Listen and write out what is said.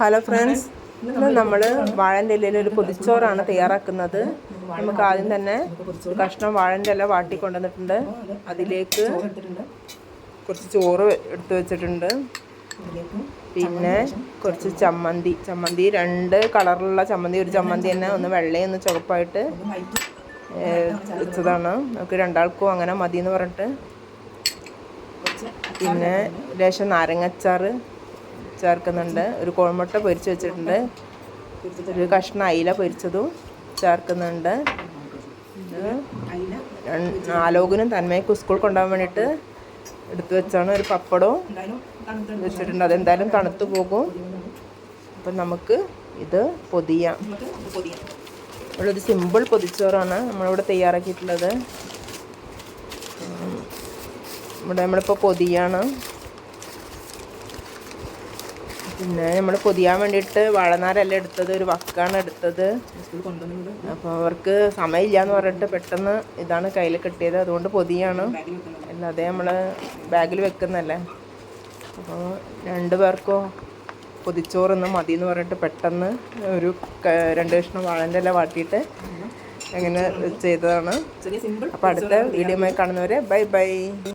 Hello friends ഇന്ന് നമ്മൾ വാഴന്റെ ഇലയിൽ ഒരു പൊതിച്ചോറാണ് തയ്യാറാക്കുന്നത്. നമുക്ക് ആദ്യം തന്നെ കഷ്ണം വാഴന്റെ ഇല വാട്ടി കൊണ്ടുവന്നിട്ടുണ്ട്. അതിലേക്ക് കുറച്ച് ചോറ് എടുത്തു വെച്ചിട്ടുണ്ട്. പിന്നെ കുറച്ച് ചമ്മന്തി. ചമ്മന്തി രണ്ട് കളറിലുള്ള ചമ്മന്തി. ഒരു ചമ്മന്തി തന്നെ ഒന്ന് വെള്ളയും ഒന്ന് ചുവപ്പായിട്ട് വെച്ചതാണ്. നമുക്ക് രണ്ടാൾക്കും അങ്ങനെ മതി എന്ന് പറഞ്ഞിട്ട്. പിന്നെ ലേശം നാരങ്ങച്ചാറ്. ചേർക്കുന്നുണ്ട്. ഒരു കോൾമുട്ട പൊരിച്ച് വെച്ചിട്ടുണ്ട്. ഒരു കഷ്ണം അയില പൊരിച്ചതും ചേർക്കുന്നുണ്ട്. ആലോകനും തന്മയ്ക്കും സ്കൂൾ കൊണ്ടുപോകാൻ വേണ്ടിയിട്ട് എടുത്തു വെച്ചാണ് ഒരു പപ്പടവും വെച്ചിട്ടുണ്ട്. അതെന്തായാലും തണുത്തു പോകും. അപ്പം നമുക്ക് ഇത് പൊതിയാം. ഒരു സിമ്പിൾ പൊതിച്ചോറാണ് നമ്മളിവിടെ തയ്യാറാക്കിയിട്ടുള്ളത്. ഇവിടെ നമ്മളിപ്പോൾ പൊതിയാണ്. പിന്നെ നമ്മൾ പൊതിയാൻ വേണ്ടിയിട്ട് വാഴനാരല്ല എടുത്തത് ഒരു വക്കാണ് എടുത്തത്. അപ്പോൾ അവർക്ക് സമയമില്ല എന്ന് പറഞ്ഞിട്ട് പെട്ടെന്ന് ഇതാണ് കയ്യിൽ കിട്ടിയത്. അതുകൊണ്ട് പൊതിയാണ്. അല്ലാതെ നമ്മൾ ബാഗിൽ വെക്കുന്നല്ലേ. അപ്പോൾ രണ്ട് പേർക്കോ പൊതിച്ചോറൊന്ന് മതി എന്ന് പറഞ്ഞിട്ട് പെട്ടെന്ന് ഒരു രണ്ട് കഷ്ണം വാഴന്റെ ഇല വാട്ടിയിട്ട് അങ്ങനെ ചെയ്തതാണ്. അപ്പോൾ അടുത്ത വീഡിയോമായി കാണുന്നവരെ ബൈ ബൈ.